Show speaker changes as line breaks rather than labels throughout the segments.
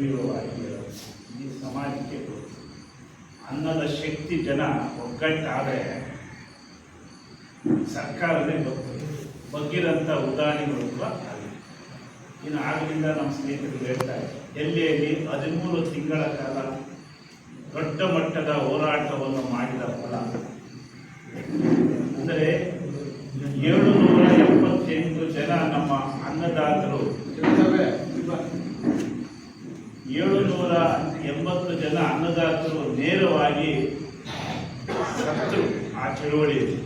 ಹೇಳೋರು. ಈ ಸಮಾಜಕ್ಕೆ. ಅನ್ನದ ಶಕ್ತಿ ಜನ ಒಗ್ಗಟ್ಟಾದರೆ ಸರ್ಕಾರವೇ ಬರ್ತದೆ ಬಗ್ಗಿರಂಥ ಉದಾಹರಣೆಗಳು ಕೂಡ. ಇನ್ನು ಆಗಲಿಂದ ನಮ್ಮ ಸ್ನೇಹಿತರು ಹೇಳ್ತಾರೆ ಡೆಲ್ಲಿಯಲ್ಲಿ ಹದಿಮೂರು ತಿಂಗಳ ಕಾಲ ದೊಡ್ಡ ಮಟ್ಟದ ಹೋರಾಟವನ್ನು ಮಾಡಿದ ಫಲ ಅಂದರೆ ಏಳು ನೂರ ಎಪ್ಪತ್ತೆಂಟು ಜನ ನಮ್ಮ ಅನ್ನದಾತರು ಏಳು ನೂರ ಎಂಬತ್ತು ಜನ ಅನ್ನದಾತರು ನೇರವಾಗಿ ಸತ್ತರು ಆ ಚಳುವಳಿಯಲ್ಲಿ.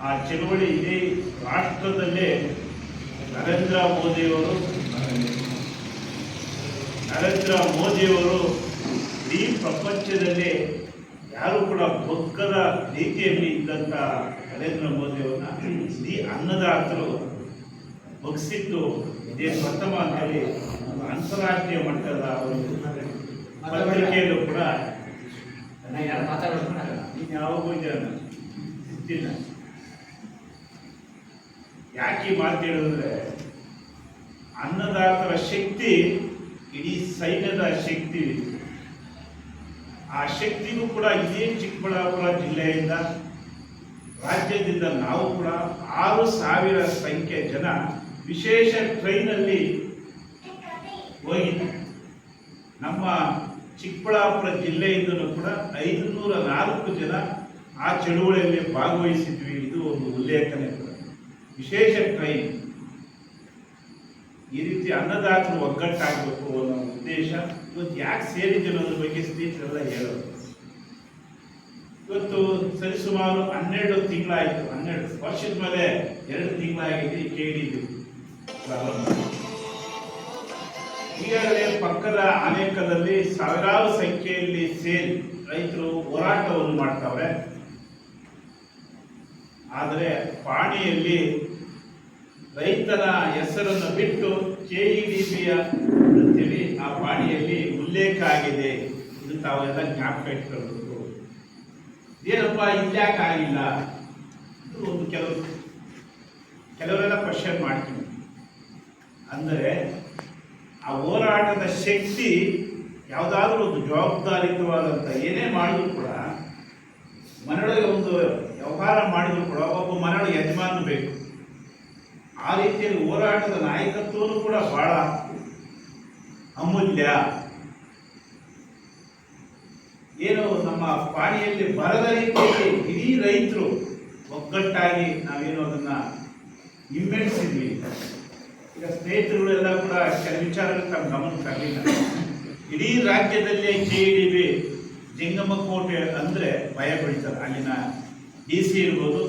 ಆ ಚಳುವಳಿ ಇಡೀ ರಾಷ್ಟ್ರದಲ್ಲೇ ನರೇಂದ್ರ ಮೋದಿಯವರು ನರೇಂದ್ರ ಮೋದಿಯವರು ಇಡೀ ಪ್ರಪಂಚದಲ್ಲಿ ಯಾರು ಕೂಡ ಬೊಕ್ಕದ ರೀತಿಯಲ್ಲಿ ಇದ್ದಂಥ ನರೇಂದ್ರ ಮೋದಿಯವರನ್ನ ಇಡೀ ಅನ್ನದಾತರು ಬಗ್ಸಿದ್ದು ಇದೇ ಪ್ರಥಮ ಅಂತಾರಾಷ್ಟ್ರೀಯ ಮಟ್ಟದ ಪತ್ರಿಕೆಯಲ್ಲೂ ಕೂಡ ಯಾವಾಗೂ ಇದ್ದಿಲ್ಲ ಯಾಕೆ ಮಾತು ಹೇಳಿದ್ರೆ ಅನ್ನದಾತರ ಶಕ್ತಿ, ಇಡೀ ಸೈನ್ಯದ ಶಕ್ತಿ. ಆ ಶಕ್ತಿಗೂ ಕೂಡ ಇದೇ ಚಿಕ್ಕಬಳ್ಳಾಪುರ ಜಿಲ್ಲೆಯಿಂದ ರಾಜ್ಯದಿಂದ ನಾವು ಕೂಡ ಆರು ಸಾವಿರ ಸಂಖ್ಯೆ ಜನ ವಿಶೇಷ ಟ್ರೈನಲ್ಲಿ ಹೋಗಿದ್ವಿ ನಮ್ಮ ಚಿಕ್ಕಬಳ್ಳಾಪುರ ಜಿಲ್ಲೆಯಿಂದಲೂ ಕೂಡ ಐದುನೂರ ನಾಲ್ಕು ಜನ ಆ ಚಳುವಳಿಯಲ್ಲಿ ಭಾಗವಹಿಸಿದ್ವಿ. ಇದು ಒಂದು ಉಲ್ಲೇಖನೆ ಕೂಡ. ವಿಶೇಷ ಟ್ರೈನ್. ಈ ರೀತಿ ಅನ್ನದಾತರು ಒಗ್ಗಟ್ಟಾಗಬೇಕು ಅನ್ನೋ ಉದ್ದೇಶ ಇವತ್ತು ಯಾಕೆ ಸೇರಿದ್ದೆ ಅನ್ನೋದ್ರ ಬಗ್ಗೆ ಸ್ನೇಹಿತರೆಲ್ಲ ಹೇಳೋದು? ಇವತ್ತು ಸರಿಸುಮಾರು ಹನ್ನೆರಡು ತಿಂಗಳಾಯಿತು. ಹನ್ನೆರಡು ವರ್ಷದ ಮೇಲೆ ಎರಡು ತಿಂಗಳಾಗಿದೆ ಕೇಳಿದ್ದು ಪ್ರಾರಂಭ. ಈಗಾಗಲೇ ಪಕ್ಕದ ಅನೇಕದಲ್ಲಿ ಸಾವಿರಾರು ಸಂಖ್ಯೆಯಲ್ಲಿ ಸೇರಿ ರೈತರು ಹೋರಾಟವನ್ನು ಮಾಡ್ತಾವ್ರೆ. ಆದರೆ ಪಾಣಿಯಲ್ಲಿ ರೈತನ ಹೆಸರನ್ನು ಬಿಟ್ಟು ಕೆ ಇ ಡಿ ಅಂತೇಳಿ ಆ ಪಾಣಿಯಲ್ಲಿ ಉಲ್ಲೇಖ ಆಗಿದೆ ಇದು ತಾವೆಲ್ಲ ಜ್ಞಾಪಕ ಇಟ್ಕೊಳ್ಬೇಕು. ಏನಪ್ಪ ಇಲ್ಯಾಕೆ ಆಗಿಲ್ಲ? ಒಂದು ಕೆಲವು ಕೆಲವರೆಲ್ಲ ಕ್ವಶನ್ ಮಾಡ್ತೀನಿ. ಅಂದರೆ ಆ ಹೋರಾಟದ ಶಕ್ತಿ ಯಾವುದಾದ್ರೂ ಒಂದು ಜವಾಬ್ದಾರಿತವಾದಂಥ ಏನೇ ಮಾಡಿದ್ರು ಕೂಡ ಮನೆಯೊಳಗೆ ಒಂದು ವ್ಯವಹಾರ ಮಾಡಿದ್ರು ಕೂಡ ಒಬ್ಬ ಮನೆಯೊಳಗೆ ಯಜಮಾನ ಬೇಕು. ಆ ರೀತಿಯಲ್ಲಿ ಹೋರಾಟದ ನಾಯಕತ್ವವೂ ಕೂಡ ಬಹಳ ಅಮೂಲ್ಯ. ಏನು ನಮ್ಮ ಪಾಣಿಯಲ್ಲಿ ಬರದ ರೀತಿಯಲ್ಲಿ ಇಡೀ ರೈತರು ಒಗ್ಗಟ್ಟಾಗಿ ನಾವೇನು ಅದನ್ನು ಹಿಮ್ಮೆಟ್ಟಿಸಿದ್ವಿ ಈಗ ಸ್ನೇಹಿತರುಗಳೆಲ್ಲ ಕೂಡ ಕೆಲ ವಿಚಾರಗಳು ತಮ್ಮ ಗಮನ ತರಲಿಲ್ಲ. ಇಡೀ ರಾಜ್ಯದಲ್ಲಿ ಕೆ ಡಿ ಬಿ ಜಂಗಮಕೋಟೆ ಅಂದರೆ ಭಯ ಬೀಳ್ತಾರೆ ಅಲ್ಲಿನ ಡಿ ಸಿ ಇರ್ಬೋದು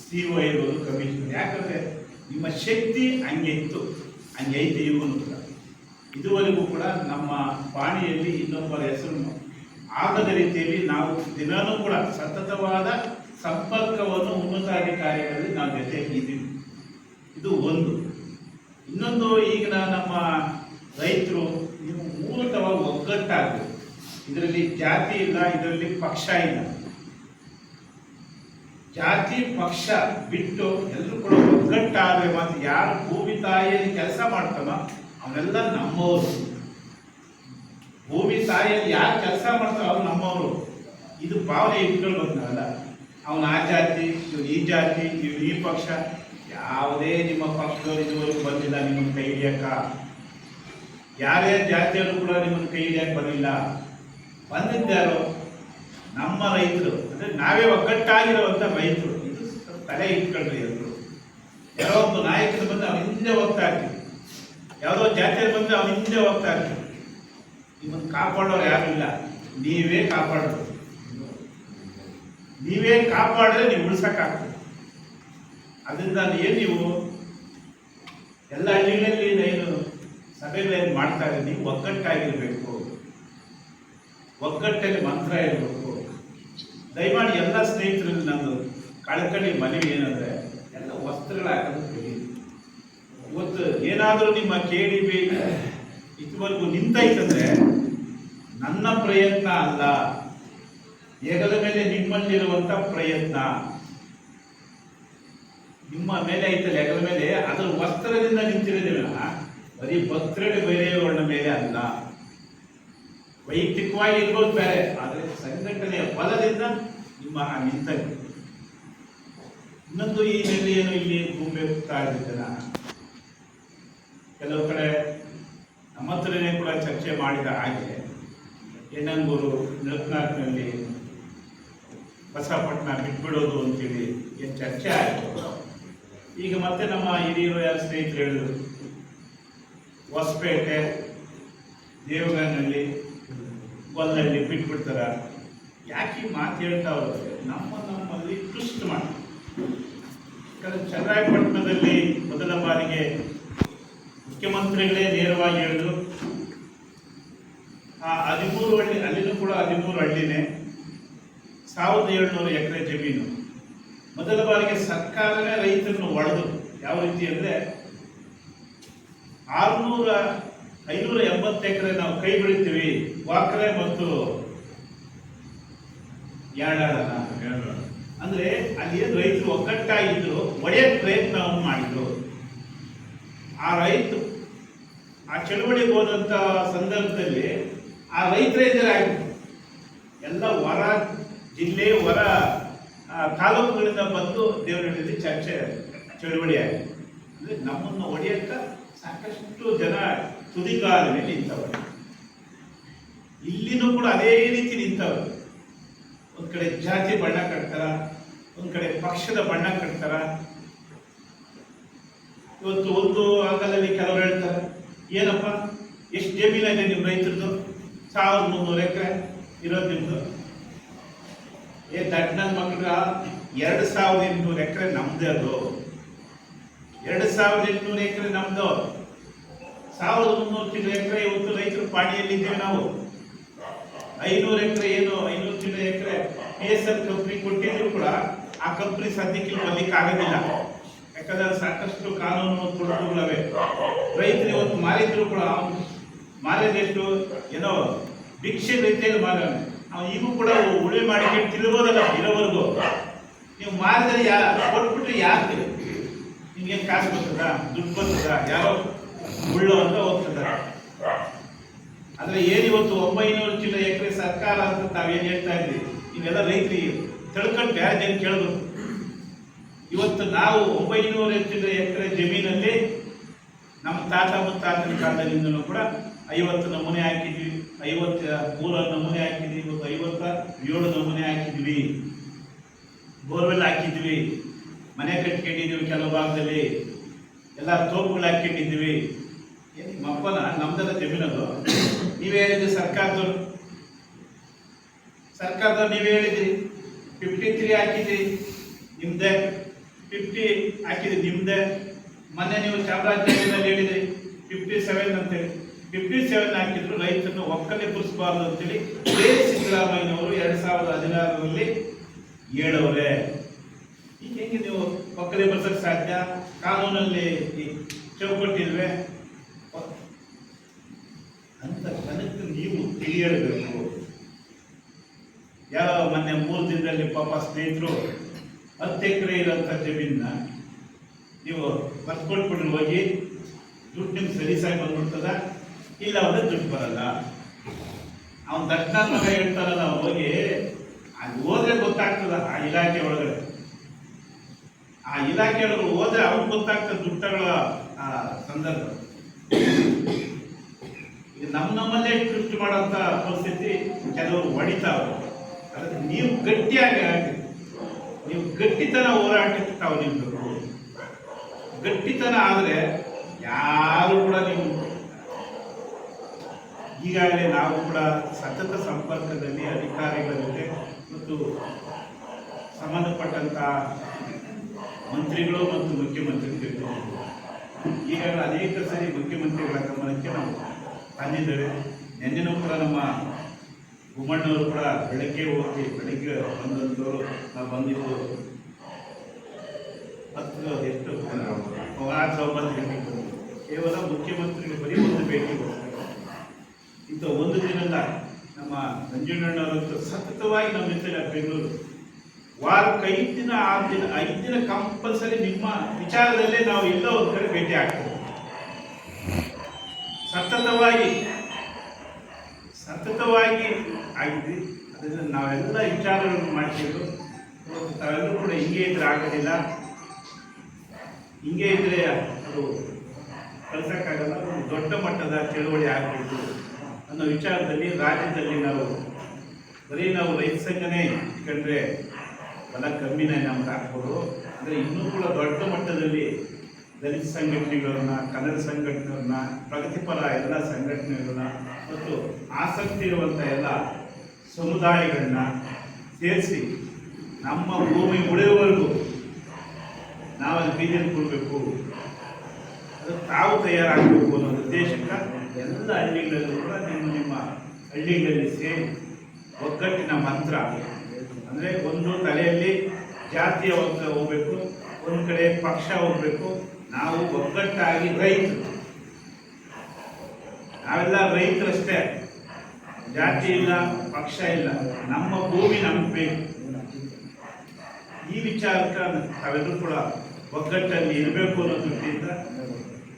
ಸಿ ಒ ಇರ್ಬೋದು ಕಮಿಷನರ್ ಯಾಕಂದರೆ ನಿಮ್ಮ ಶಕ್ತಿ ಹಂಗೆ ಇತ್ತು. ಹಂಗೆ ಐತೆ ಇವನು ಕೂಡ. ಇದುವರೆಗೂ ಕೂಡ ನಮ್ಮ ಪಾಣಿಯಲ್ಲಿ ಇನ್ನೊಬ್ಬರ ಹೆಸರು ಆಗದ ರೀತಿಯಲ್ಲಿ ನಾವು ದಿನಾನೂ ಕೂಡ ಸತತವಾದ ಸಂಪರ್ಕವನ್ನು ಉನ್ನತಾಧಿಕಾರಿಗಳಲ್ಲಿ ನಾವು ಜೊತೆಗಿದ್ದೀವಿ ಇದು ಒಂದು. ಇನ್ನೊಂದು ಈಗಿನ ನಮ್ಮ ರೈತರು ನೀವು ಮೂಲತಃ ಒಗ್ಗಟ್ಟಾಗಬೇಕು. ಇದರಲ್ಲಿ ಜಾತಿ ಇಲ್ಲ, ಇದರಲ್ಲಿ ಪಕ್ಷ ಇಲ್ಲ. ಜಾತಿ, ಪಕ್ಷ ಬಿಟ್ಟು ಎಲ್ಲರೂ ಕೂಡ ಒಗ್ಗಟ್ಟಾಗಬೇಕು ಅಂತ ಯಾರು ಭೂಮಿ ತಾಯಿಯಲ್ಲಿ ಕೆಲಸ ಮಾಡ್ತಾನ ಅವನೆಲ್ಲ ನಮ್ಮವರು. ಭೂಮಿ ತಾಯಿಯಲ್ಲಿ ಯಾರು ಕೆಲಸ ಮಾಡ್ತಾರೋ ಅವ್ರು ನಮ್ಮವರು. ಇದು ಭಾವನೆ ಇಟ್ಕೊಂಡು ನಾವೆಲ್ಲ ಅವನ ಆ ಜಾತಿ, ಇವ್ನು ಈ ಜಾತಿ, ಇವ್ನು ಈ ಪಕ್ಷ. ಯಾವುದೇ ನಿಮ್ಮ ಪಕ್ಷದವರು ಇದುವರೆಗೂ ಬಂದಿಲ್ಲ, ನಿಮ್ಮನ್ನು ಕೈ ಹಿಡಿಯಕ್ಕ. ಯಾರೇ ಜಾತಿಯವರು ಕೂಡ ನಿಮ್ಮನ್ನು ಕೈ ಹಿಡಿಯಕ್ಕೆ ಬರಲಿಲ್ಲ ಬಂದಿದ್ದಾರೋ ನಮ್ಮ ರೈತರು, ಅಂದರೆ ನಾವೇ ಒಗ್ಗಟ್ಟಾಗಿರುವಂಥ ರೈತರು. ಇದು ತಲೆ ಇಟ್ಕೊಳ್ರಿ ಎಲ್ಲರು ಯಾರೋ ಒಂದು ನಾಯಕರು ಬಂದು ಅವ್ರ ಹಿಂದೆ ಹೋಗ್ತಾ ಇರ್ತೀವಿ ಯಾವುದೋ ಜಾತಿಯರು ಬಂದರೆ ಅವನ ಹಿಂದೆ ಹೋಗ್ತಾ ಇರ್ತೀವಿ ನಿಮ್ಮನ್ನು ಕಾಪಾಡೋರು ಯಾರು ಇಲ್ಲ. ನೀವೇ ಕಾಪಾಡೋದು ನೀವೇ ಕಾಪಾಡಿದ್ರೆ ನೀವು ಉಳಿಸಕ್ಕಾಗ್ತದೆ ಅದರಿಂದ ಏನು ನೀವು ಎಲ್ಲ ಹಳ್ಳಿಗಳಲ್ಲಿ ಏನು ಸಭೆಗಳೇನು ಮಾಡ್ತಾ ಇದ್ದೀವಿ ನೀವು ಒಗ್ಗಟ್ಟಾಗಿರಬೇಕು. ಒಗ್ಗಟ್ಟಲ್ಲಿ ಮಂತ್ರ ಇರಬೇಕು. ದಯಮಾಡಿ ಎಲ್ಲ ಸ್ನೇಹಿತರಲ್ಲಿ ನಂದು ಕಳ್ಕಳಿ ಮನವಿ ಏನಂದ್ರೆ, ಎಲ್ಲ ವಸ್ತ್ರಗಳ ಹಾಕೋದು ಇವತ್ತು ಏನಾದರೂ ನಿಮ್ಮ ಕೇಳಿ ಡಿ ಇದುವರೆಗೂ ನಿಂತೈತಂದ್ರೆ, ನನ್ನ ಪ್ರಯತ್ನ ಅಲ್ಲ. ಹೆಗಲ ಮೇಲೆ ನಿಮ್ಮಲ್ಲಿರುವಂಥ ಪ್ರಯತ್ನ. ನಿಮ್ಮ ಮೇಲೆ ಐತಲ್ಲ ಹೆಗಲ ಮೇಲೆ, ಅದರ ವಸ್ತ್ರದಿಂದ ನಿಂತಿರೋದಿಲ್ಲ ಬರೀ ಭಕ್ತರಡೆ ಬೇರೆಯವರ ಮೇಲೆ ಅಲ್ಲ. ವೈಯಕ್ತಿಕವಾಗಿ ಇರ್ಬೋದು ಬೇರೆ, ಆದರೆ ಸಂಘಟನೆಯ ಬಲದಿಂದ ನಿಮ್ಮ ನಿಂತಲ್ಲಿ ಇನ್ನೊಂದು ಈ ನೆಲೆಯನ್ನು ಇಲ್ಲಿ ಭೂಮಿ ಹೋಗ್ತಾ ಕೆಲವು ಕಡೆ ನಮ್ಮ ಹತ್ರನೇ ಕೂಡ ಚರ್ಚೆ ಮಾಡಿದ ಹಾಗೆ ಎನ್ನಂಗೂರು ನಲ್ಕನಾರ್ನಲ್ಲಿ ಬಸವಪಟ್ಟಣ ಬಿಟ್ಬಿಡೋದು ಅಂತೇಳಿ ಏನು ಚರ್ಚೆ ಆಯಿತು? ಈಗ ಮತ್ತೆ ನಮ್ಮ ಹಿರಿಯರು ಯಾರು ಸ್ನೇಹಿತರು ಹೇಳಿದ್ರು ಹೊಸಪೇಟೆ ದೇವಗಾನಲ್ಲಿ ಒಲ್ಲಲ್ಲಿ ಬಿಟ್ಬಿಡ್ತಾರ. ಯಾಕೆ ಮಾತು ಮಾತು ಹೋದ್ರೆ? ನಮ್ಮ ನಮ್ಮಲ್ಲಿ ಟ್ವಿಸ್ಟ್ ಮಾಡಿ. ಯಾಕಂದ್ರೆ ಚನ್ನರಾಯಪಟ್ಟಣದಲ್ಲಿ ಮೊದಲ ಬಾರಿಗೆ ಮುಖ್ಯಮಂತ್ರಿಗಳೇ ನೇರವಾಗಿ ಹೇಳಿದ್ರು. ಆ ಹದಿಮೂರು ಹಳ್ಳಿ, ಅಲ್ಲಿನೂ ಕೂಡ ಹದಿಮೂರು ಹಳ್ಳಿನೇ. ಸಾವಿರದ ಏಳ್ನೂರು ಎಕರೆ ಜಮೀನು. ಮೊದಲ ಬಾರಿಗೆ ಸರ್ಕಾರವೇ ರೈತರನ್ನು ಒಡೆದು ಯಾವ ರೀತಿ ಅಂದ್ರೆ ಆರುನೂರ ಐನೂರ ಎಂಬತ್ತು ಎಕರೆ ನಾವು ಕೈ ಬಿಡ್ತೀವಿ ವಾಕರೆ ಮತ್ತು ಯಾಡಾಳನ ಅಂದ್ರೆ ಅಲ್ಲಿ ಏನು ರೈತರು ಒಗ್ಗಟ್ಟಾಗಿದ್ರು ಒಡೆಯ ಪ್ರಯತ್ನವನ್ನು ಮಾಡಿದ್ರು. ಆ ರೈತ, ಆ ಚಳವಳಿಗೆ ಹೋದಂತ ಸಂದರ್ಭದಲ್ಲಿ ಆ ರೈತರ ಎದುರಾಗಿತ್ತು ಎಲ್ಲ ಹೊರ ಜಿಲ್ಲೆ ಹೊರ ತಾಲೂಕುಗಳಿಂದ ಬಂದು ದೇವರಹಳ್ಳಿಯಲ್ಲಿ ಚರ್ಚೆ ಚಳುವಳಿ ಆಗಿದೆ ಅಂದರೆ ನಮ್ಮನ್ನು ಹೊಡೆಯಕ್ಕ ಸಾಕಷ್ಟು ಜನ ತುದಿಗಾಲ ಮೇಲೆ ನಿಂತವರು. ಇಲ್ಲಿನೂ ಕೂಡ ಅದೇ ರೀತಿ ನಿಂತವರು. ಒಂದು ಕಡೆ ಜಾತಿ ಬಣ್ಣ ಕಟ್ತಾರ, ಒಂದು ಕಡೆ ಪಕ್ಷದ ಬಣ್ಣ ಕಟ್ತಾರ. ಇವತ್ತು ಒಂದು ಅಂಗಲಲ್ಲಿ ಕೆಲವರು ಹೇಳ್ತಾರೆ, ಏನಪ್ಪ, ಎಷ್ಟು ಜಮೀನಿದೆ ನಿಮ್ಮ ರೈತರದ್ದು? ಸಾವಿರದ ಮುನ್ನೂರು ಎಕರೆ ಇರೋದು ನಿಮ್ದು. ಏ ದಟ್ ನನ್ನ ಮಕ್ಕಳ ಎರಡು ಸಾವಿರದ ಎಂಟುನೂರು ಎಕರೆ ನಮ್ದೇ ಅದು. ಎರಡು ಸಾವಿರದ ಎಂಟುನೂರು ಎಕರೆ ನಮ್ದು. ಸಾವಿರದ ಮುನ್ನೂರು ಚಿಲ್ಲರೆ ಎಕರೆ ಇವತ್ತು ರೈತರು ಪಾಣಿಯಲ್ಲಿದ್ದೇವೆ ನಾವು. ಐನೂರು ಎಕರೆ ಏನು, ಐನೂರು ಚಿಲ್ಲರೆ acre P S L company ಕೊಟ್ಟಿದ್ರು ಕೂಡ ಆ ಕಂಪ್ನಿ ಸದ್ಯಕ್ಕೆ ಬರ್ಲಿಕ್ಕೆ ಆಗೋದಿಲ್ಲ. ಯಾಕಂದ್ರೆ ಸಾಕಷ್ಟು ಕಾನೂನು ತೊಡಕುಗಳವೆ ರೈತರು ಇವತ್ತು ಮಾರಿದ್ರು ಕೂಡ, ಮಾರಿದಷ್ಟು ಮಾರಿದೆಷ್ಟು ಏನೋ ಭಿಕ್ಷೆ ರೀತಿಯಲ್ಲಿ ಮಾರಾನೆ ಅವ್ನು ಈಗೂ ಕೂಡ ಉಳುಮೆ ಮಾಡಿಕೊಂಡು ತಿಳ್ಬೋದಲ್ಲ ಇರೋವರೆಗೂ. ನೀವು ಮಾರಿದ್ರೆ ಯಾ, ಕೊಟ್ಬಿಟ್ರೆ ಯಾಕೆ? ನಿಮ್ಗೆ ಕಾಸು ಬರ್ತದ? ದುಡ್ಡು ಬರ್ತದ? ಯಾರೋ ಉಳ್ಳು ಅಂತ ಹೋಗ್ತದ ಅಂದ್ರೆ ಏನು ಇವತ್ತು ಒಂಬೈನೂರು ಚಿಲ್ಲ ಎಕರೆ ಸರ್ಕಾರ ಅಂತ ತಾವೇನ್ ಹೇಳ್ತಾ ಇದ್ದೀವಿ ಇವೆಲ್ಲ ರೈತರಿಗೆ ತಿಳ್ಕೊಂಡು ಬೇರೆ ಜನ ಕೇಳಬೇಕು. ಇವತ್ತು ನಾವು ಒಂಬೈನೂರು ಚಿಲ್ಲ ಎಕರೆ ಜಮೀನಲ್ಲಿ ನಮ್ಮ ತಾತ ಮುತ್ತಾತನ ಕಾಲದಿಂದಲೂ ಕೂಡ ಐವತ್ತು ನಮೂನೆ ಹಾಕಿದ್ವಿ. ಐವತ್ತ ಮೂರ ನಮೂನೆ ಹಾಕಿದ್ವಿ ಇವತ್ತು ಐವತ್ತ ಏಳು ನಮೂನೆ ಹಾಕಿದ್ವಿ. ಬೋರ್ವೆಲ್ ಹಾಕಿದ್ವಿ. ಮನೆ ಕಟ್ಕೊಂಡಿದ್ದೀವಿ ಕೆಲವು ಭಾಗದಲ್ಲಿ. ಎಲ್ಲ ತೋಪುಗಳು ಹಾಕಿಟ್ಟಿದ್ದೀವಿ ಮಪ್ಪನ ನಮ್ದೆಲ್ಲ ಅಪ್ಪನ ನಮ್ದಲ್ಲ ಜಮೀನದು. ನೀವೇ ಹೇಳಿದ್ರಿ ಸರ್ಕಾರದವ್ರು. ಸರ್ಕಾರದವ್ರು ನೀವೇ ಹೇಳಿದ್ರಿ. ಫಿಫ್ಟಿ ತ್ರೀ ಹಾಕಿದ್ರಿ. ನಿಮ್ದೆ. ಫಿಫ್ಟಿ ಹಾಕಿದ್ರಿ ನಿಮ್ದೆ. ಮೊನ್ನೆ ನೀವು ಚಾಮರಾಜನಗರದಲ್ಲಿ ಹೇಳಿದ್ರಿ. ಫಿಫ್ಟಿ ಸೆವೆನ್ ಅಂತೇಳಿ. ಫಿಫ್ಟಿ ಸೆವೆನ್ ಹಾಕಿದ್ರು, ರೈತರನ್ನು ಒಕ್ಕಲೆ ಕುರಿಸಬಾರ್ದು ಅಂತೇಳಿ ಕೆ. ಸಿದ್ದರಾಮಯ್ಯನವರು ಎರಡ್ ಸಾವಿರದ ಹದಿನಾರರಲ್ಲಿ ಹೇಳವ್ರೆ ಈಗ ಹೆಂಗೆ ನೀವು ಒಕ್ಕಲೆ ಬರ್ಸಕ್ ಸಾಧ್ಯ? ಕಾನೂನಲ್ಲಿ ಚೌಕಟ್ಟಿಲ್ವೇ ಅಂತ ಜನಕ್ಕೆ ನೀವು ತಿಳಿಯಬೇಕು. ಯಾವ ಮೊನ್ನೆ ಮೂರು ದಿನದಲ್ಲಿ ಪಾಪ ಸ್ನೇಹಿತರು ಹತ್ತು ಎಕರೆ ಇರೋಂಥ ಜಮೀನ ನೀವು ಬರ್ಕೊಟ್ಬಿಟ್ರೆ ಹೋಗಿ, ದುಡ್ಡು ನಿಮ್ಗೆ ಸರಿಸಾಗಿ ಬಂದ್ಬಿಡ್ತದ ಇಲ್ಲ ಅಂದ್ರೆ ದುಡ್ಡು ಬರಲ್ಲ. ಅವನ್ ದಕ್ಷಿಣ ಮಗ ಹೇಳ್ತಾರಲ್ಲ ಅವ್ನು ಹೋಗಿ, ಅಲ್ಲಿ ಹೋದ್ರೆ ಗೊತ್ತಾಗ್ತದ, ಆ ಇಲಾಖೆ ಒಳಗಡೆ. ಆ ಇಲಾಖೆ ಒಳಗೆ ಹೋದ್ರೆ ಅವ್ರಿಗೆ ಗೊತ್ತಾಗ್ತದೆ ದುಡ್ಡುಗಳ ಸಂದರ್ಭ. ನಮ್ಮ ನಮ್ಮಲ್ಲೇ ಸೃಷ್ಟಿ ಮಾಡೋಂಥ ಪರಿಸ್ಥಿತಿ ಕೆಲವರು ಹೊಡಿತಾವೆ ಅದಕ್ಕೆ ನೀವು ಗಟ್ಟಿಯಾಗಿ ಆಗಿ ನೀವು ಗಟ್ಟಿತನ ಹೋರಾಟಕ್ಕೆ ನಿಲ್ಬೇಕು ಗಟ್ಟಿತನ ಆದರೆ ಯಾರು ಕೂಡ ನೀವು ಈಗಾಗಲೇ ನಾವು ಕೂಡ ಸತತ ಸಂಪರ್ಕದಲ್ಲಿ ಅಧಿಕಾರಿಗಳ ಜೊತೆ ಮತ್ತು ಸಂಬಂಧಪಟ್ಟಂತಹ ಮಂತ್ರಿಗಳು ಮತ್ತು ಮುಖ್ಯಮಂತ್ರಿ ಈಗಾಗಲೇ ಅನೇಕ ಸರಿ ಮುಖ್ಯಮಂತ್ರಿಗಳ ಗಮನಕ್ಕೆ ನಾವು ತಂದಿದ್ದೇವೆ ನಿನ್ನೆನೂ ಕೂಡ ನಮ್ಮ ಗುಮ್ಮಣ್ಣವರು ಕೂಡ ಬೆಳಗ್ಗೆ ಹೋಗಿ ಬೆಳಗ್ಗೆ ಬಂದಂಥವರು ನಾವು ಬಂದಿದ್ದು ಹತ್ತು ಎಷ್ಟು ಆರು ಒಂಬತ್ತು. ಕೇವಲ ಮುಖ್ಯಮಂತ್ರಿಗಳು ಬರೀ ಒಂದು ಭೇಟಿಗೋಸ್ಕರ ಇಂಥ ಒಂದು ದಿನದ ನಮ್ಮ ನಂಜುಂಡಣ್ಣವರಂತೂ ಸತತವಾಗಿ ನಮ್ಮ ಜೊತೆ ಬೆಂಗಳೂರು. ವಾರಕ್ಕೆ ಐದು ದಿನ ಆರು ದಿನ, ಐದು ದಿನ ಕಂಪಲ್ಸರಿ ನಿಮ್ಮ ವಿಚಾರದಲ್ಲೇ ನಾವು ಎಲ್ಲೋ ಒಂದು ಕಡೆ ಭೇಟಿ ಆಗ್ತೇವೆ. ಸತತವಾಗಿ ಸತತವಾಗಿ ಆಗಿದ್ವಿ ಅದರಿಂದ ನಾವೆಲ್ಲ ವಿಚಾರಗಳನ್ನು ಮಾಡ್ತಿದ್ದು ತಾವೆಲ್ಲರೂ ಕೂಡ ಹಿಂಗೆ ಇದ್ರೆ ಆಗೋದಿಲ್ಲ ಹಿಂಗೆ ಇದ್ರೆ ಅದು ಕಲಿಸೋಕ್ಕಾಗಲ್ಲ ದೊಡ್ಡ ಮಟ್ಟದ ಚಳುವಳಿ ಆಗಬೇಕು. ಅನ್ನೋ ವಿಚಾರದಲ್ಲಿ ರಾಜ್ಯದಲ್ಲಿ ನಾವು ಬರೀ ನಾವು ರೈತ ಸಂಘನೇ ಇಟ್ಕೊಂಡ್ರೆ ಬಲ ಕಮ್ಮಿನೇ ನಮ್ಗೆ ಹಾಕ್ಬೋದು. ಅಂದರೆ ಇನ್ನೂ ಕೂಡ ದೊಡ್ಡ ಮಟ್ಟದಲ್ಲಿ ದಲಿತ ಸಂಘಟನೆಗಳನ್ನ, ಕನ್ನಡ ಸಂಘಟನೆಗಳನ್ನ, ಪ್ರಗತಿಪರ ಎಲ್ಲ ಸಂಘಟನೆಗಳನ್ನ ಮತ್ತು ಆಸಕ್ತಿ ಇರುವಂಥ ಎಲ್ಲ ಸಮುದಾಯಗಳನ್ನ ಸೇರಿಸಿ ನಮ್ಮ ಭೂಮಿ ಉಳಿಯುವವರೆಗೂ ನಾವಲ್ಲಿ ಬೀಜನ ಕೊಡಬೇಕು ಅದು ತಾವು ತಯಾರಾಗಬೇಕು ಅನ್ನೋ ಉದ್ದೇಶಕ್ಕೆ ಎಲ್ಲ ಹಳ್ಳಿಗಳಲ್ಲೂ ಕೂಡ ನಿಮ್ಮ ನಿಮ್ಮ ಹಳ್ಳಿಗಳಲ್ಲಿ ಸೇರಿ ಒಗ್ಗಟ್ಟಿನ ಮಂತ್ರ. ಅಂದರೆ ಒಂದು ತಲೆಯಲ್ಲಿ ಜಾತಿಯ ಒಗ್ಗ ಹೋಗ್ಬೇಕು, ಒಂದು ಕಡೆ ಪಕ್ಷ ಹೋಗ್ಬೇಕು, ನಾವು ಒಗ್ಗಟ್ಟಾಗಿ ರೈತರು. ನಾವೆಲ್ಲ ರೈತರಷ್ಟೇ. ಜಾತಿ ಇಲ್ಲ, ಪಕ್ಷ ಇಲ್ಲ, ನಮ್ಮ ಭೂಮಿ ನಮ್ಗೆ ಬೇಕು. ಈ ವಿಚಾರಕ್ಕೆ ತಾವೆಲ್ಲರೂ ಕೂಡ ಒಗ್ಗಟ್ಟಲ್ಲಿ ಇರಬೇಕು ಅನ್ನೋ ದೃಷ್ಟಿಯಿಂದ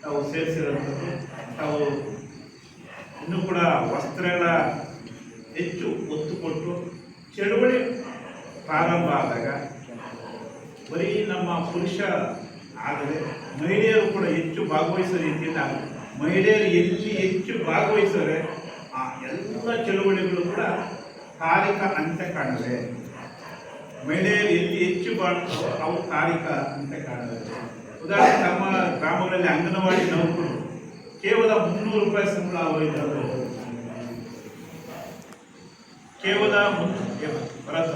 ತಾವು ಸೇರಿಸಿರೋಂಥದ್ದು ತಾವು ಇನ್ನೂ ಕೂಡ ವಸ್ತ್ರಗಳ ಹೆಚ್ಚು ಒತ್ತು ಕೊಟ್ಟು ಚಳುವಳಿ ಪ್ರಾರಂಭ ಆದಾಗ ಬರೀ ನಮ್ಮ ಪುರುಷ ಆದರೆ ಮಹಿಳೆಯರು ಕೂಡ ಹೆಚ್ಚು ಭಾಗವಹಿಸೋ ರೀತಿಯಿಂದ ಮಹಿಳೆಯರು ಎಲ್ಲಿ ಹೆಚ್ಚು ಭಾಗವಹಿಸಿದರೆ ಆ ಎಲ್ಲ ಚಳುವಳಿಗಳು ಕೂಡ ತಾರಿಕ ಅಂತ್ಯ ಕಾಣುತ್ತೆ. ಮಹಿಳೆಯರು ಎಲ್ಲಿ ಹೆಚ್ಚು ಬಾಳ್ತಾರೋ ಅವು ತಾರಿಕ ಅಂತ್ಯ ಕಾಣುತ್ತೆ. ಉದಾಹರಣೆ ನಮ್ಮ ಗ್ರಾಮಗಳಲ್ಲಿ ಅಂಗನವಾಡಿ ನೌಕರು ಕೇವಲ ಮುನ್ನೂರು ರೂಪಾಯಿ ಸಂಬಳ ಅವರಿದ್ದಾರೆ ಕೇವಲ ಭರತ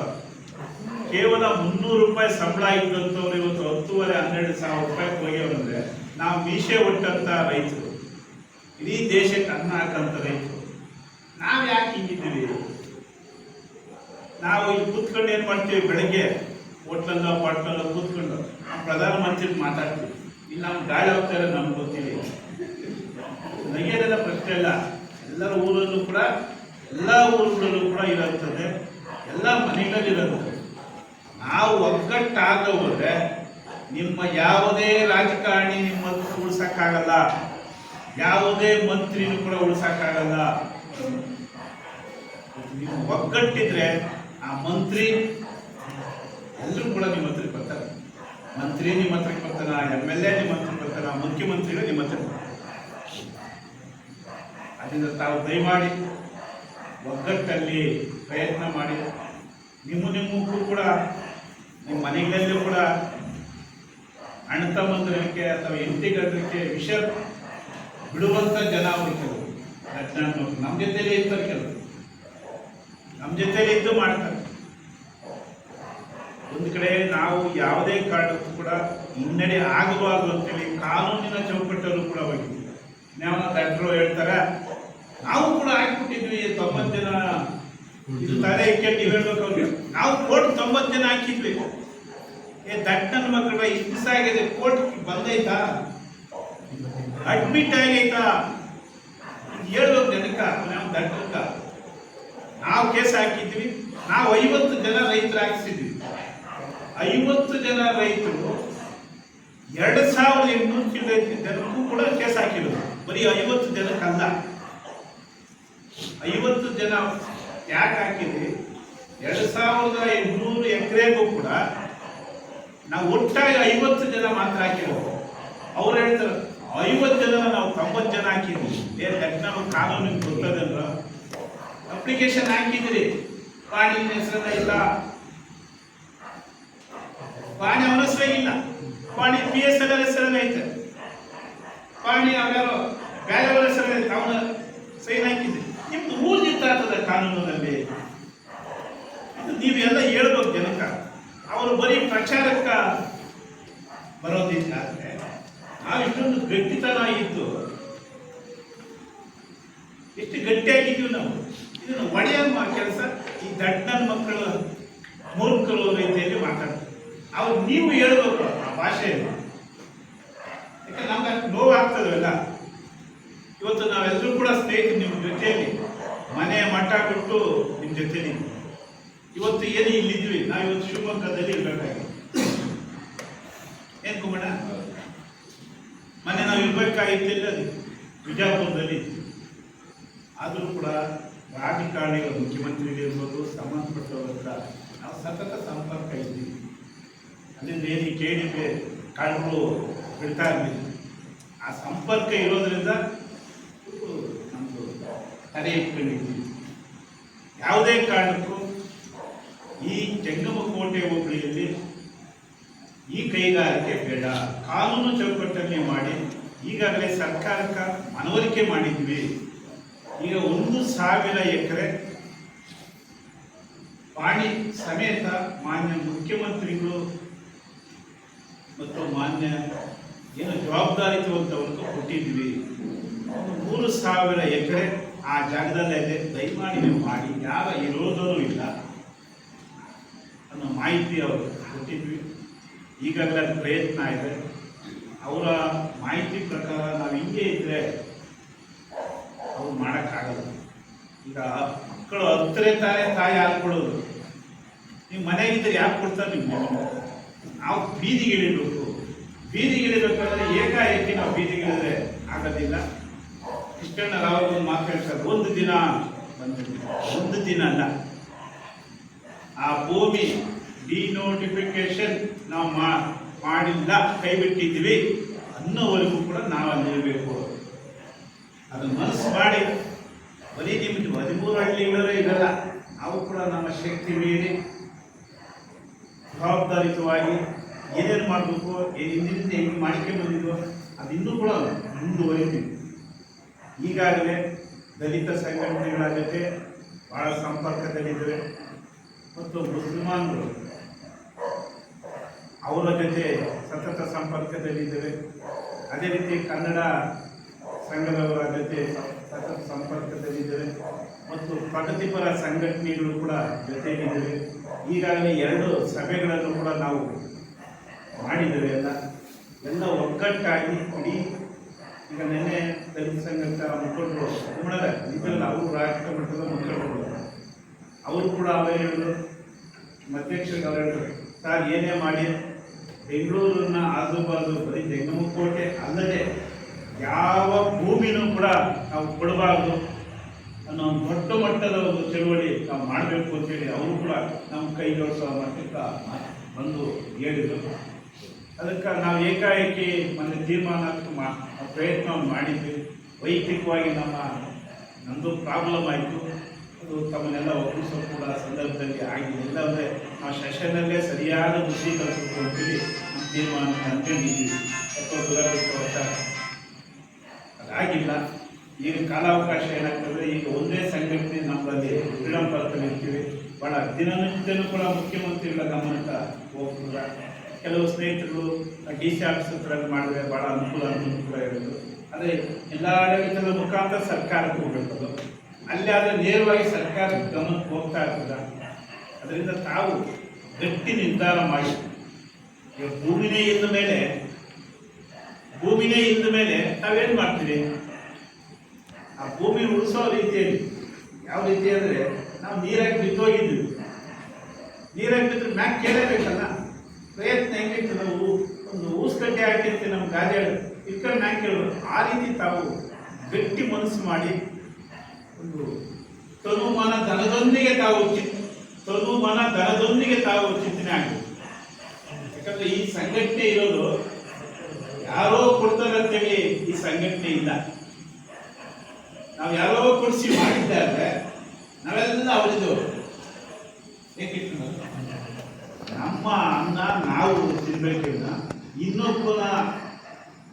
ಕೇವಲ ಮುನ್ನೂರು ರೂಪಾಯಿ ಸಂಬಳ ಇದ್ದಂಥವ್ರು ಇವತ್ತು ಹತ್ತೂವರೆ, ಹನ್ನೆರಡು ಸಾವಿರ ರೂಪಾಯಿ ಹೋಗ್ಯವಂದ್ರೆ ನಾವು ಮೀಸೆ ಒಟ್ಟಂತ ರೈತರು. ಇಡೀ ದೇಶಕ್ಕೆ ಅನ್ನ ಹಾಕಂತ ರೈತರು. ನಾವು ಯಾಕೆ ಹಿಂಗಿದ್ದೀವಿ ನಾವು ಇಲ್ಲಿ ಕೂತ್ಕೊಂಡು ಏನು ಮಾಡ್ತೀವಿ? ಬೆಳಗ್ಗೆ ಹೋಟ್ಲಲ್ಲ, ಪಾಟ್ಲಲ್ಲ ಕೂತ್ಕೊಂಡು ನಾವು ಪ್ರಧಾನಮಂತ್ರಿ ಮಾತಾಡ್ತೀವಿ. ಇಲ್ಲಿ ನಮ್ಮ ಗಾಳಿ ಹೋಗ್ತಾರೆ ನಮ್ಗೆ ಗೊತ್ತಿಲ್ಲ. ನಗೆಯದೆಲ್ಲ ಪ್ರಶ್ನೆ ಇಲ್ಲ. ಎಲ್ಲರ ಊರಲ್ಲೂ ಕೂಡ, ಎಲ್ಲ ಊರುಗಳಲ್ಲೂ ಕೂಡ ಇರುತ್ತದೆ ಎಲ್ಲ ಮನೆಗಳಲ್ಲಿರುತ್ತದೆ ನಾವು ಒಗ್ಗಟ್ಟಾಗ ಹೋದ್ರೆ ನಿಮ್ಮ ಯಾವುದೇ ರಾಜಕಾರಣಿ ನಿಮ್ಮ ಉಳ್ಸಕ್ಕಾಗಲ್ಲ. ಯಾವುದೇ ಮಂತ್ರಿನೂ ಕೂಡ ಉಳ್ಸಕ್ಕಾಗಲ್ಲ. ನೀವು ಒಗ್ಗಟ್ಟಿದ್ರೆ ಆ ಮಂತ್ರಿ ಎಲ್ಲರೂ ಕೂಡ ನಿಮ್ಮ ಹತ್ರಕ್ಕೆ ಬರ್ತಾರೆ. ಮಂತ್ರಿ ನಿಮ್ಮ ಹತ್ರಕ್ಕೆ ಬರ್ತಾರ? ಎಂ ಎಲ್ ಎ ನಿಮ್ಮ ಹತ್ರಕ್ಕೆ ಬರ್ತಾನ ಮುಖ್ಯಮಂತ್ರಿಗಳು ನಿಮ್ಮ ಹತ್ರ ಬರ್ತಾರೆ. ಅದರಿಂದ ತಾವು ದಯಮಾಡಿ ಒಗ್ಗಟ್ಟಲ್ಲಿ ಪ್ರಯತ್ನ ಮಾಡಿ. ನಿಮ್ಮ ನಿಮ್ಮಕ್ಕೂ ಕೂಡ, ನಿಮ್ಮ ಮನೆಗಳಲ್ಲೂ ಕೂಡ ಅಣ್ಣ ತಮ್ಮಂದಿರಲಿಕ್ಕೆ ಅಥವಾ ಹೆಂಡತಿಗರಲಿಕ್ಕೆ ವಿಷ ಬಿಡುವಂಥ ಜನ ಅವರು ಕೆಲವರು ಅಜ್ಞಾನ ನಮ್ಮ ಜೊತೆಲೇ ಇರ್ತಾರೆ ಕೆಲವರು ನಮ್ಮ ಜೊತೆಲೇ ಇದ್ದು ಮಾಡ್ತಾರೆ. ಒಂದು ಕಡೆ ನಾವು ಯಾವುದೇ ಕಾರಣಕ್ಕೂ ಕೂಡ ಹಿನ್ನಡೆ ಆಗಬಾರ್ದು ಅಂತೇಳಿ ಕಾನೂನಿನ ಚೌಕಟ್ಟಲ್ಲೂ ಕೂಡ ಹೋಗಿದ್ದೀವಿ. ನಾವು ಡಾಕ್ಟ್ರು ಹೇಳ್ತಾರೆ ನಾವು ಕೂಡ ಹಾಕಿಬಿಟ್ಟಿದ್ವಿ ತೊಂಬತ್ತು ಜನ. ತಲೆ ನೀವು ಹೇಳ್ಬೇಕು ಅವ್ರಿಗೆ. ನಾವು ಕೋರ್ಟ್ ತೊಂಬತ್ತು ಜನ ಹಾಕಿದ್ವಿ. ಏ, ದಟ್ಟನ ಮಕ್ಕಳ ಇಷ್ಟು ದಿವಸ ಆಗಿದೆ. ಕೋರ್ಟ್ ಬಂದೈತಾ? ಅಡ್ಮಿಟ್ ಆಗೈತಾ? ಹೇಳ್ಬೇಕು ಜನಕ್ಕ, ನಾವು ದಟ್ಟಕ್ಕ. ನಾವು ಕೇಸ್ ಹಾಕಿದ್ವಿ. ನಾವು ಐವತ್ತು ಜನ ರೈತರು ಹಾಕಿಸಿದ್ವಿ. ಐವತ್ತು ಜನ ರೈತರು ಎರಡು ಸಾವಿರದ ಎಂಟುನೂರು ಕಿಲೋ ಜನಕ್ಕೂ ಕೂಡ ಕೇಸ್ ಹಾಕಿರೋದು. ಬರೀ ಐವತ್ತು ಜನಕ್ಕಲ್ಲ. ಐವತ್ತು ಜನ ಯಾಕೆ ಹಾಕಿದ್ರಿ ಎರಡು ಸಾವಿರದ ಎಂಟುನೂರು ಎಕರೆಗೂ ಕೂಡ ನಾವು ಒಟ್ಟಾಗಿ ಐವತ್ತು ಜನ ಮಾತ್ರ ಹಾಕಿರೋದು. ಅವ್ರು ಹೇಳ್ತಾರೆ, ಐವತ್ತು ಜನ ನಾವು ತೊಂಬತ್ತು ಜನ ಹಾಕಿದ್ವಿ. ಬೇರೆ ನಮ್ಗೆ ಕಾನೂನಿಗೆ ಗೊತ್ತದಲ್ಲ ಅಪ್ಲಿಕೇಶನ್ ಹಾಕಿದ್ರಿ. ಪಾಣಿ ಹೆಸರನ್ನ ಇಲ್ಲ. ಪಾಣಿ ಅವನ ಹೆಸರೇ ಇಲ್ಲ. ಪಾಣಿ ಪಿ ಎಸ್ ಎಲ್ ಹೆಸರನ್ನ ಐತೆ. ಪಾಣಿ ಅವ್ಯಾರೋ ಬೇರೆಯವರ ಹೆಸರನ್ನ ಅವನ ಸೈನ್ ಹಾಕಿದ್ರಿ. ನಿಮ್ದು ಊರ್ಜಿತ ಆಗ್ತದೆ ಕಾನೂನಿನಲ್ಲಿ ನೀವೆಲ್ಲ ಹೇಳ್ಬೋದು ಜನಕ ಅವರು ಬರೀ ಪ್ರಚಾರಕ್ಕ ಬರೋದಿಲ್ಲ ಅಂದ್ರೆ ನಾವು ಇಷ್ಟೊಂದು ಗಟ್ಟಿತನ ಇದ್ದು ಎಷ್ಟು ಗಟ್ಟಿಯಾಗಿದ್ದೀವಿ ನಾವು. ಇದನ್ನು ಒಡೆಯ ಕೆಲಸ ಈ ದಡ್ಡನ ಮಕ್ಕಳು ಮೂರ್ಖರು ರೀತಿಯಲ್ಲಿ ಮಾತಾಡ್ತಾರೆ. ಅವ್ರು ನೀವು ಹೇಳ್ಬೇಕು ಆ ಭಾಷೆಯನ್ನು. ಯಾಕಂದ್ರೆ ನಮ್ಗೆ ನೋವಾಗ್ತದಲ್ಲ. ಇವತ್ತು ನಾವೆಲ್ಲರೂ ಕೂಡ ಸ್ನೇಹಿತರು ನಿಮ್ಮ ಜೊತೆಯಲ್ಲಿ. ಮನೆ ಕೊಟ್ಟು ನಿಮ್ಮ ಜೊತೆನೆ. ಇವತ್ತು ಏನು ಇಲ್ಲಿದ್ವಿ, ನಾವು ಇವತ್ತು ಶಿವಮೊಗ್ಗದಲ್ಲಿ ಇರಬೇಕಾಗಿ ಏನ್ ಕುಮಣ ಮೊನ್ನೆ ನಾವು ಇರ್ಬೇಕಾಗಿತ್ತಿಲ್ಲ ಬಿಜಾಪುರದಲ್ಲಿ ಆದರೂ ಕೂಡ ರಾಜಕಾರಣಿಗಳು ಮುಖ್ಯಮಂತ್ರಿಗಳಿರ್ಬೋದು ಸಂಬಂಧಪಟ್ಟವ್ರ ಹತ್ರ ನಾವು ಸತತ ಸಂಪರ್ಕ ಇದ್ದೀವಿ ಅಲ್ಲಿಂದ ಏನು ಕೇಳಿದ್ರೆ ಕಾಳುಗಳು ಬಿಡ್ತಾ ಇರಲಿಲ್ಲ ಆ ಸಂಪರ್ಕ ಇರೋದ್ರಿಂದ ನಮ್ಮದು ತಡೆ ಇಟ್ಕೊಂಡಿದ್ದೀವಿ ಯಾವುದೇ ಕಾರಣಕ್ಕೂ ಈ ಜಂಗಮಕೋಟೆ ಹೋಬಳಿಯಲ್ಲಿ ಈ ಕೈಗಾರಿಕೆ ಬೇಡ. ಕಾನೂನು ಚೌಕಟ್ಟನ್ನೇ ಮಾಡಿ ಈಗಾಗಲೇ ಸರ್ಕಾರಕ್ಕೆ ಮನವರಿಕೆ ಮಾಡಿದ್ವಿ. ಈಗ ಒಂದು ಸಾವಿರ ಎಕರೆ ಪಾಣಿ ಸಮೇತ ಮಾನ್ಯ ಮುಖ್ಯಮಂತ್ರಿಗಳು ಮತ್ತು ಮಾನ್ಯ ಏನು ಜವಾಬ್ದಾರಿತವಂತವರಿಗೆ ಕೊಟ್ಟಿದ್ವಿ. ಮೂರು ಸಾವಿರ ಎಕರೆ ಆ ಜಾಗದಲ್ಲೇ ಇದೆ. ದಯಮಾಡಿ ನೀವು ಮಾಡಿ. ಯಾವ ಇರೋದೂ ಇಲ್ಲ. ಅನ್ನೋ ಮಾಹಿತಿ ಅವರು ಕೊಟ್ಟಿದ್ವಿ. ಈಗಾಗಲೇ ಪ್ರಯತ್ನ ಇದೆ. ಅವರ ಮಾಹಿತಿ ಪ್ರಕಾರ ನಾವು ಹಿಂಗೆ ಇದ್ದರೆ ಅವ್ರು ಮಾಡೋಕ್ಕಾಗಲ್ಲ. ಈಗ ಮಕ್ಕಳು ಹತ್ತಿರ ತಾನೇ ತಾಯಿ ಹಾಕ್ಬಿಡೋದು ನೀವು ಮನೆಗಿದ್ರೆ ಯಾಕೆ ಕೊಡ್ತಾರೆ ನೀವು? ನಾವು ಬೀದಿಗಿಳಿಬೇಕು. ಬೀದಿಗಿಳಿಬೇಕಾದ್ರೆ ಏಕಾಏಕಿ ನಾವು ಬೀದಿಗಿಳಿದ್ರೆ ಆಗೋದಿಲ್ಲ. ರಾವ್ ಒಂದು ಮಾತು ಹೇಳ್ತಾರೆ. ಒಂದು ದಿನ ಒಂದು ದಿನ ಅಲ್ಲ. ಆ ಭೂಮಿ ಡಿನೋಟಿಫಿಕೇಶನ್ ನಾವು ಮಾಡಿಲ್ಲ, ಕೈ ಬಿಟ್ಟಿದ್ದೀವಿ ಅನ್ನೋವರೆಗೂ ಕೂಡ ನಾವು ಅಲ್ಲಿರಬೇಕು ಅದು ಮನಸ್ಸು ಮಾಡಿ. ಬರೀ ನಿಮ್ಗೆ ಹದಿಮೂರು ಹಳ್ಳಿಗಳೇ ಇರಲ್ಲ, ನಾವು ಕೂಡ ನಮ್ಮ ಶಕ್ತಿ ಮೀರಿ ಜವಾಬ್ದಾರಿತವಾಗಿ ಏನೇನು ಮಾಡಬೇಕು ಹಿಂದಿನಿಂದ ಹೆಂಗೆ ಮಾಡ್ಕೊಂಡು ಬಂದಿದ್ವೋ ಅದು ಇನ್ನೂ ಕೂಡ ಮುಂದುವರಿತೀವಿ. ಈಗಾಗಲೇ ದಲಿತ ಸಂಘಟನೆಗಳ ಜೊತೆ ಬಹಳ ಸಂಪರ್ಕದಲ್ಲಿದ್ದೇವೆ. ಮತ್ತು ಮುಸಲ್ಮಾನರು ಅವರ ಜೊತೆ ಸತತ ಸಂಪರ್ಕದಲ್ಲಿದ್ದೇವೆ. ಅದೇ ರೀತಿ ಕನ್ನಡ ಸಂಘದವರ ಜೊತೆ ಸತತ ಸಂಪರ್ಕದಲ್ಲಿದ್ದೇವೆ. ಮತ್ತು ಪ್ರಗತಿಪರ ಸಂಘಟನೆಗಳು ಕೂಡ ಜೊತೆಗಿದ್ದೇವೆ ಈಗಾಗಲೇ ಎರಡು ಸಭೆಗಳನ್ನು ಕೂಡ ನಾವು ಮಾಡಿದ್ದೇವೆ ಎಲ್ಲ ಎಲ್ಲ ಒಗ್ಗಟ್ಟಾಗಿ ಇಡೀ ಈಗ ನಿನ್ನೆ ದಲಿತ ಸಂಘದ ಮುಖಂಡರು ಕುಮಣದ ಇವೆಲ್ಲ ಅವರು ರಾಷ್ಟ್ರ ಮಟ್ಟದ ಮುಖಂಡರು. ಅವರು ಕೂಡ ಅವರೇ ಹೇಳಿದ್ರು. ಅಧ್ಯಕ್ಷರಿಗೆ ಅವರು ಹೇಳಿದ್ರು. ಸರ್, ಏನೇ ಮಾಡಿ, ಬೆಂಗಳೂರನ್ನ ಆಜುಬಾಜು ಬರೀ ಜಂಗಮಕೋಟೆ ಅಲ್ಲದೆ ಯಾವ ಭೂಮಿನೂ ಕೂಡ ನಾವು ಕೊಡಬಾರ್ದು ಅನ್ನೋ ಒಂದು ದೊಡ್ಡ ಮಟ್ಟದ ಒಂದು ಚಳುವಳಿ ನಾವು ಮಾಡಬೇಕು ಅಂತೇಳಿ ಅವರು ಕೂಡ ನಮ್ಮ ಕೈ ಜೋಡಿಸೋ ಮಟ್ಟಕ್ಕೆ ಬಂದು ಹೇಳಿದರು. ಅದಕ್ಕೆ ನಾವು ಏಕಾಏಕಿ ಮೊನ್ನೆ ತೀರ್ಮಾನ ಮಾ ಪ್ರಯತ್ನ ಮಾಡಿದ್ವಿ. ವೈಯಕ್ತಿಕವಾಗಿ ನಮ್ಮ ನಮ್ಮದು ಪ್ರಾಬ್ಲಮ್ ಆಯಿತು. ಅದು ತಮ್ಮನ್ನೆಲ್ಲ ಒಪ್ಪಿಸೋ ಕೂಡ ಸಂದರ್ಭದಲ್ಲಿ ಆಗಿದೆ ಇಲ್ಲಾಂದರೆ ಆ ಸೆಷನ್ನಲ್ಲೇ ಸರಿಯಾದ ಬುದ್ಧಿ ಕಲಿಸಬೇಕು ಅಂತೇಳಿ ನಮ್ಮ ತೀರ್ಮಾನ ಅಂದ್ಕೊಂಡಿದ್ದೀವಿ ಅಥವಾ ದುರದೃಷ್ಟವಶ ಅದಾಗಿಲ್ಲ. ಈಗ ಕಾಲಾವಕಾಶ ಏನಾಗ್ತದೆ ಈಗ ಒಂದೇ ಸಂಘಟನೆ ನಮ್ಮಲ್ಲಿ ವಿಳಂಬದಲ್ಲಿ ಇರ್ತೀವಿ ಭಾಳ ದಿನನಿತ್ಯನೂ ಕೂಡ ಮುಖ್ಯಮಂತ್ರಿಗಳ ಗಮನಕ್ಕೆ ಹೋಗ್ತದ ಕೆಲವು ಸ್ನೇಹಿತರು ಡಿ ಸಿ ಆಫೀಸ್ ಹತ್ರ ಮಾಡಿದ್ರೆ ಭಾಳ ಅನುಕೂಲ ಅನುಕೂಲ ಇರೋದು ಅದೇ ಎಲ್ಲ ಆಡಳಿತದ ಮುಖಾಂತರ ಸರ್ಕಾರಕ್ಕೆ ಹೋಗಬೇಕು ಅಲ್ಲಿ ಆದರೆ ನೇರವಾಗಿ ಸರ್ಕಾರಕ್ಕೆ ಗಮನಕ್ಕೆ ಹೋಗ್ತಾ ಇರ್ತದ ಅದರಿಂದ ತಾವು ಗಟ್ಟಿ ನಿರ್ಧಾರ ಮಾಡಿ. ಈಗ ಭೂಮಿನೇ ಇದ್ದ ಮೇಲೆ, ಭೂಮಿನೇ ಇದ್ದ ಮೇಲೆ ತಾವೇನು ಮಾಡ್ತೀವಿ ಆ ಭೂಮಿ ಉಳಿಸೋ ರೀತಿಯಲ್ಲಿ, ಯಾವ ರೀತಿ ಅಂದರೆ ನಾವು ನೀರಾಗಿ ಬಿದ್ದೋಗಿದ್ದೀವಿ. ನೀರಾಗಿ ಬಿದ್ದರೆ ಮ್ಯಾಕ್ ಕೇಳಬೇಕಲ್ಲ ಪ್ರಯತ್ನ ಹೆಂಗಿತ್ತು ನಾವು ಒಂದು ಊಸ್ಗಡ್ಡೆ ಹಾಕಿರ್ತೀವಿ ನಮ್ಮ ಗಾದೆ ಇಟ್ಕೊಂಡು ನಾನು ಆ ರೀತಿ ತಾವು ಗಟ್ಟಿ ಮನಸ್ಸು ಮಾಡಿ ಒಂದು ತನುಮಾನ ದನದೊಂದಿಗೆ ತಾವು ತನುಮಾನ ದನದೊಂದಿಗೆ ತಾವು ಚಿಂತನೆ ಆಗಬೇಕು ಯಾಕಂದ್ರೆ ಈ ಸಂಘಟನೆ ಇರೋದು ಯಾರೋ ಕೊಡ್ತಾರಂತೇಳಿ ಈ ಸಂಘಟನೆ ಇಲ್ಲ. ನಾವು ಯಾರೋ ಕೊಡಿಸಿ ಮಾಡಿದ್ದಾರೆ ನಾವೆಲ್ಲ ಅವರಿದ್ದು. ಏಕಿಟ್ಟು ನಮ್ಮ ಅನ್ನ ನಾವು ತಿನ್ಬೇಕಿಲ್ಲ ಇನ್ನೊಬ್ಬನ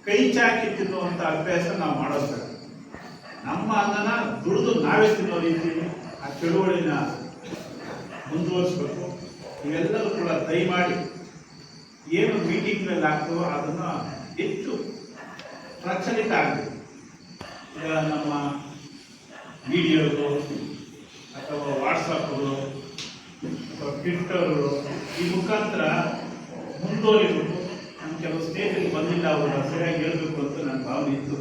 ಕೈ ಚಾಕಿ ತಿನ್ನುವಂಥ ಅಭ್ಯಾಸ ನಾವು ಮಾಡೋದು ನಮ್ಮ ಅನ್ನನ ದುಡಿದು ನಾವೇ ತಿನ್ನೋ ರೀತಿಯಲ್ಲಿ ಆ ಚಳುವಳಿನ ಮುಂದುವರಿಸ್ಬೇಕು. ಇವೆಲ್ಲರೂ ಕೂಡ ದಯಮಾಡಿ ಏನು ಮೀಟಿಂಗ್ನಲ್ಲಿ ಆಗ್ತವೋ ಅದನ್ನು ಹೆಚ್ಚು ಪ್ರಚಲಿತ ಆಗಬೇಕು ಈಗ ನಮ್ಮ ವಿಡಿಯೋಗಳು ಅಥವಾ ವಾಟ್ಸಪ್ಗಳು ಟ್ವಿಟ್ಟರ್ಗಳು ಈ ಮುಖಾಂತರ ಮುಂದುವರಿಬೇಕು ನಮ್ಮ ಕೆಲವು ಸ್ನೇಹಿತರಿಗೆ ಬಂದಿಲ್ಲ ಅವರು ಸರಿಯಾಗಿ ಹೇಳಬೇಕು ಅಂತ ನನ್ನ ಭಾವನೆ ಇತ್ತು.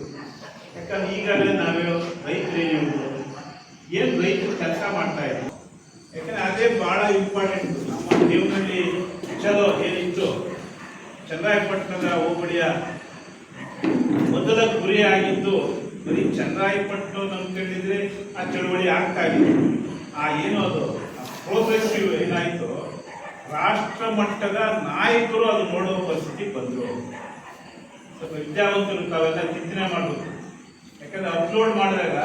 ಯಾಕಂದ್ರೆ ಈಗಾಗಲೇ ನಾವೇ ರೈತರೇನು ಏನು ರೈತರು ಕೆಲಸ ಮಾಡ್ತಾ ಇದ್ರು? ಯಾಕಂದ್ರೆ ಅದೇ ಬಹಳ ಇಂಪಾರ್ಟೆಂಟ್ ನಮ್ಮ ದೇವನಹಳ್ಳಿ ಚಲೋ ಏನಿತ್ತು? ಚಂದ್ರಾಯಪಟ್ಟಣದ ಹೋಬಳಿಯ ಮೊದಲ ಗುರಿ ಆಗಿದ್ದು ಬರೀ ಚಂದ್ರಾಯಪಟ್ಟಣ ನಂಬ್ಕೊಂಡಿದ್ರೆ ಆ ಚಳುವಳಿ ಆಗ್ತಾ ಇತ್ತು. ಆ ಏನೋ ಅದು? ಪ್ರೋಗ್ರೆಸಿವ್ ಏನಾಯ್ತು ರಾಷ್ಟ್ರ ಮಟ್ಟದ ನಾಯಕರು ಅದು ನೋಡುವ ಪರಿಸ್ಥಿತಿ ಬಂದರು. ಸ್ವಲ್ಪ ವಿದ್ಯಾವಂತರು ತಾವೆಲ್ಲ ಚಿಂತನೆ ಮಾಡಬೇಕು. ಯಾಕಂದ್ರೆ ಅಪ್ಲೋಡ್ ಮಾಡಿದಾಗ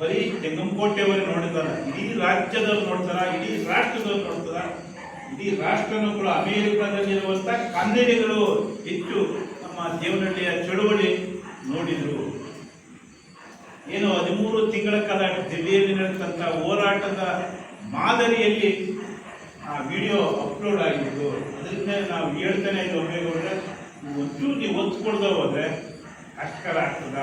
ಬರೀ ತೆಂಗಂಕೋಟೆಯವರು ನೋಡಿದಾರ ಇಡೀ ರಾಜ್ಯದವ್ರು ನೋಡ್ತಾರ, ಇಡೀ ರಾಷ್ಟ್ರದವ್ರು ನೋಡ್ತಾರ? ಇಡೀ ರಾಷ್ಟ್ರನೂ ಕೂಡ ಅಮೆರಿಕದಲ್ಲಿರುವಂತ ಕನ್ನಡಿಗರು ಹೆಚ್ಚು ನಮ್ಮ ದೇವನಹಳ್ಳಿಯ ಚಳುವಳಿ ನೋಡಿದ್ರು. ಏನು ಹದಿಮೂರು ತಿಂಗಳ ಕಾಲ ದಿಲ್ಲಿಯಲ್ಲಿ ನಡೆದಂಥ ಹೋರಾಟದ ಮಾದರಿಯಲ್ಲಿ ಆ ವಿಡಿಯೋ ಅಪ್ಲೋಡ್ ಆಗಿತ್ತು ಅದರಿಂದ ನಾವು ಹೇಳ್ತಾನೆ ಇದ್ದು ಒಂದು ಒಂಚೂರು ಒತ್ತು ಕೊಡದೆ ಹೋದ್ರೆ ಕಷ್ಟಕರ ಆಗ್ತದ?